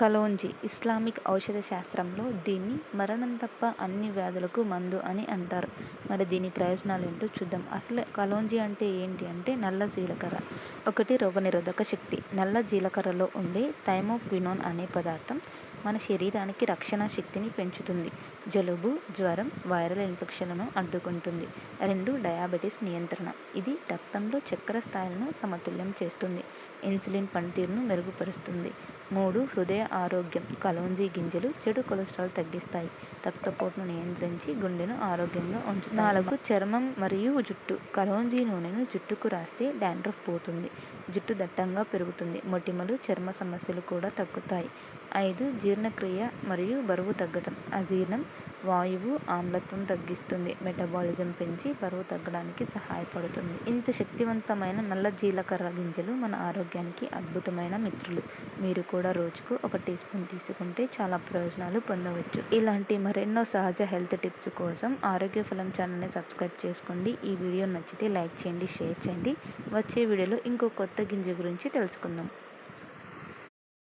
Kalonji Islamic ఔషధ శాస్త్రంలో దీన్ని మరణం తప్ప అన్ని వ్యాధులకు మందు అని అంటారు. మరి దీని ప్రయోజనాలు ఏంటో చూద్దాం. అసలు కలోంజి అంటే ఏంటి అంటే నల్ల జీలకర్ర. ఒకటి రోగనిరోధక శక్తి. నల్ల జీలకర్రలో ఉండే థైమోక్వినోన్ అనే పదార్థం మన శరీరానికి రక్షణ శక్తిని పెంచుతుంది. జలుబు జ్వరం వైరల్ ఇన్ఫెక్షన్లను అడ్డుకుంటుంది. రెండు డయాబెటీస్ నియంత్రణ. ఇది రక్తంలో చక్కెర స్థాయిలను సమతుల్యం చేస్తుంది. ఇన్సులిన్ పనితీరును మెరుగుపరుస్తుంది. మూడు హృదయ ఆరోగ్యం. కలోంజీ గింజలు చెడు కొలెస్ట్రాల్ తగ్గిస్తాయి. రక్తపోటును నియంత్రించి గుండెను ఆరోగ్యంగా ఉంచుతాయి. నాలుగు చర్మం మరియు జుట్టు. కలోంజీ నూనెను జుట్టుకు రాస్తే డాండ్రఫ్ పోతుంది. జుట్టు దట్టంగా పెరుగుతుంది. మొటిమలు చర్మ సమస్యలు కూడా తగ్గుతాయి. ఐదు జీర్ణక్రియ మరియు బరువు తగ్గడం అజీర్ణం వాయువు ఆమ్లత్వం తగ్గిస్తుంది. మెటబాలిజం పెంచి బరువు తగ్గడానికి సహాయపడుతుంది. ఇంత శక్తివంతమైన నల్ల జీలకర్ర గింజలు మన ఆరోగ్యానికి అద్భుతమైన మిత్రులు. మీరు కూడా రోజుకు ఒక టీ స్పూన్ తీసుకుంటే చాలా ప్రయోజనాలు పొందవచ్చు. ఇలాంటి మరెన్నో సహజ హెల్త్ టిప్స్ కోసం ఆరోగ్య ఫలం ఛానల్ని సబ్స్క్రైబ్ చేసుకోండి. ఈ వీడియో నచ్చితే లైక్ చేయండి షేర్ చేయండి. వచ్చే వీడియోలో ఇంకో కొత్త గింజ గురించి తెలుసుకుందాం.